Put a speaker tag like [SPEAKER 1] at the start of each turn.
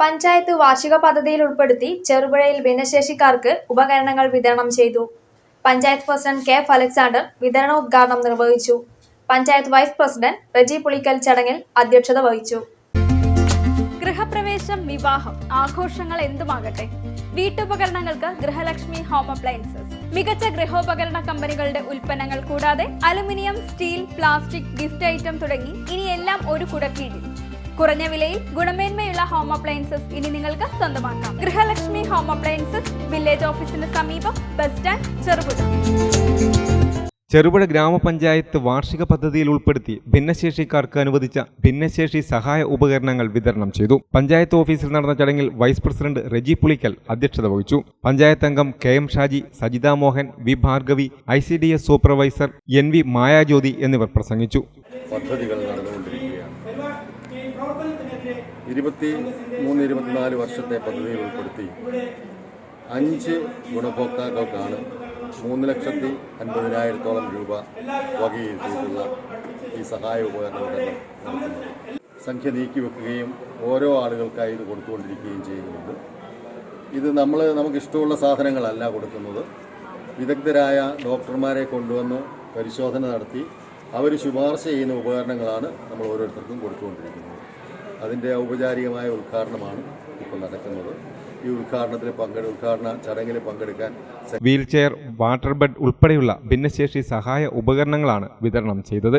[SPEAKER 1] പഞ്ചായത്ത് വാർഷിക പദ്ധതിയിൽ ഉൾപ്പെടുത്തി ചെറുപുഴയിൽ ഭിന്നശേഷിക്കാർക്ക് ഉപകരണങ്ങൾ വിതരണം ചെയ്തു. Panchayat president K. അലക്സാണ്ടർ വിതരണോദ്ഘാടനം നിർവഹിച്ചു. പഞ്ചായത്ത് വൈസ് പ്രസിഡന്റ് റെജി പുളിക്കൽ ചടങ്ങിൽ അധ്യക്ഷത വഹിച്ചു.
[SPEAKER 2] ഗൃഹപ്രവേശം വിവാഹം ആഘോഷങ്ങൾ എന്തുമാകട്ടെ? വീട്ടുപകരണങ്ങൾക്ക് ഗൃഹലക്ഷ്മി ഹോം അപ്ലയൻസസ്. മികച്ച ഗൃഹോപകരണ കമ്പനികളുടെ ഉൽപ്പന്നങ്ങൾ കൂടാതെ aluminium steel plastic gift item തുടങ്ങി ഇനിയെല്ലാം ഒരു കുടക്കീഴിൽ. കുറഞ്ഞ വിലയിൽ ഗുണമേന്മയുള്ള ഹോം അപ്ലയൻസസ് ഇനി നിങ്ങൾക്ക് സ്വന്തമാക്കാം. ഗൃഹലക്ഷ്മി ഹോം അപ്ലയൻസസ് വില്ലേജ് ഓഫീസിന് സമീപം ബസ് സ്റ്റാൻഡ് ചെറുപുഴ.
[SPEAKER 3] ചെറുപുഴ ഗ്രാമപഞ്ചായത്ത് വാർഷിക പദ്ധതിയിൽ ഉൾപ്പെടുത്തി ഭിന്നശേഷിക്കാർക്ക് അനുവദിച്ച ഭിന്നശേഷി സഹായ ഉപകരണങ്ങൾ വിതരണം ചെയ്തു. പഞ്ചായത്ത് ഓഫീസിൽ നടന്ന ചടങ്ങിൽ വൈസ് പ്രസിഡന്റ് റെജി പുളിക്കൽ അധ്യക്ഷത വഹിച്ചു. പഞ്ചായത്ത് അംഗം K M Shaji Sajitha Mohan V Bhargavi I C D S supervisor N V Mayajyothi എന്നിവർ പ്രസംഗിച്ചു.
[SPEAKER 4] പദ്ധതികൾ ഇരുപത്തി മൂന്ന് ഇരുപത്തിനാല് വർഷത്തെ പദ്ധതിയിൽ ഉൾപ്പെടുത്തി അഞ്ച് ഗുണഭോക്താക്കൾക്കാണ് മൂന്ന് ലക്ഷത്തി അൻപതിനായിരത്തോളം രൂപ വകയിരുത്തിയിട്ടുള്ള ഈ സഹായ ഉപകരണ വിതരണം നടത്തുന്നത്. സംഖ്യ നീക്കിവെക്കുകയും ഓരോ ആളുകൾക്കായി ഇത് കൊടുത്തുകൊണ്ടിരിക്കുകയും ചെയ്യുന്നുണ്ട്. ഇത് നമ്മൾ നമുക്കിഷ്ടമുള്ള സാധനങ്ങളല്ല കൊടുക്കുന്നത്. വിദഗ്ധരായ ഡോക്ടർമാരെ കൊണ്ടുവന്ന് പരിശോധന നടത്തി അവർ ശുപാർശ ചെയ്യുന്ന ഉപകരണങ്ങളാണ് നമ്മൾ ഓരോരുത്തർക്കും കൊടുത്തുകൊണ്ടിരിക്കുന്നത്. അതിന്റെ ഔപചാരികമായ ഉദ്ഘാടനമാണ് ഇപ്പോൾ നടക്കുന്നത്. ഈ ഉദ്ഘാടനത്തിൽ പങ്കെടു ഉദ്ഘാടന ചടങ്ങിൽ പങ്കെടുക്കാൻ
[SPEAKER 3] വീൽചെയർ വാട്ടർ ബെഡ് ഉൾപ്പെടെയുള്ള ഭിന്നശേഷി സഹായ ഉപകരണങ്ങളാണ് വിതരണം ചെയ്തത്.